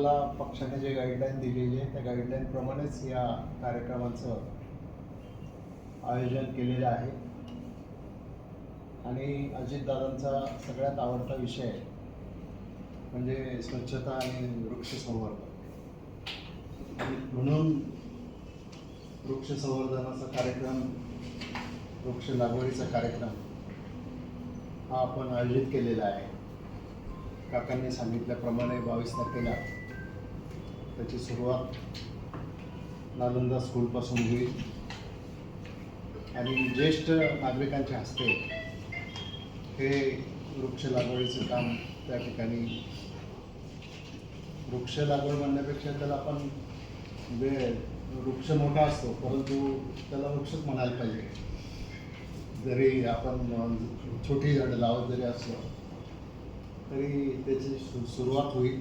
आपल्याला पक्षाने जे गाईडलाईन दिलेली आहे त्या गाईडलाईनप्रमाणेच या कार्यक्रमाचं आयोजन केलेलं आहे. आणि अजितदादांचा सगळ्यात आवडता विषय म्हणजे स्वच्छता आणि वृक्ष संवर्धन म्हणून वृक्ष संवर्धनाचा कार्यक्रम वृक्ष लागवडीचा कार्यक्रम हा आपण आयोजित केलेला आहे. काकांनी सांगितल्याप्रमाणे बावीस तारखेला त्याची सुरुवात नालंदा स्कूलपासून होईल. आणि ज्येष्ठ नागरिकांच्या हस्ते हे वृक्ष लागवडीचं काम त्या ठिकाणी वृक्ष लागवड म्हणण्यापेक्षा त्याला आपण वेळ वृक्ष मोठा असतो परंतु त्याला वृक्षच म्हणायला पाहिजे. जरी आपण छोटी झाडं लावत जरी असलो तरी त्याची सुरुवात होईल.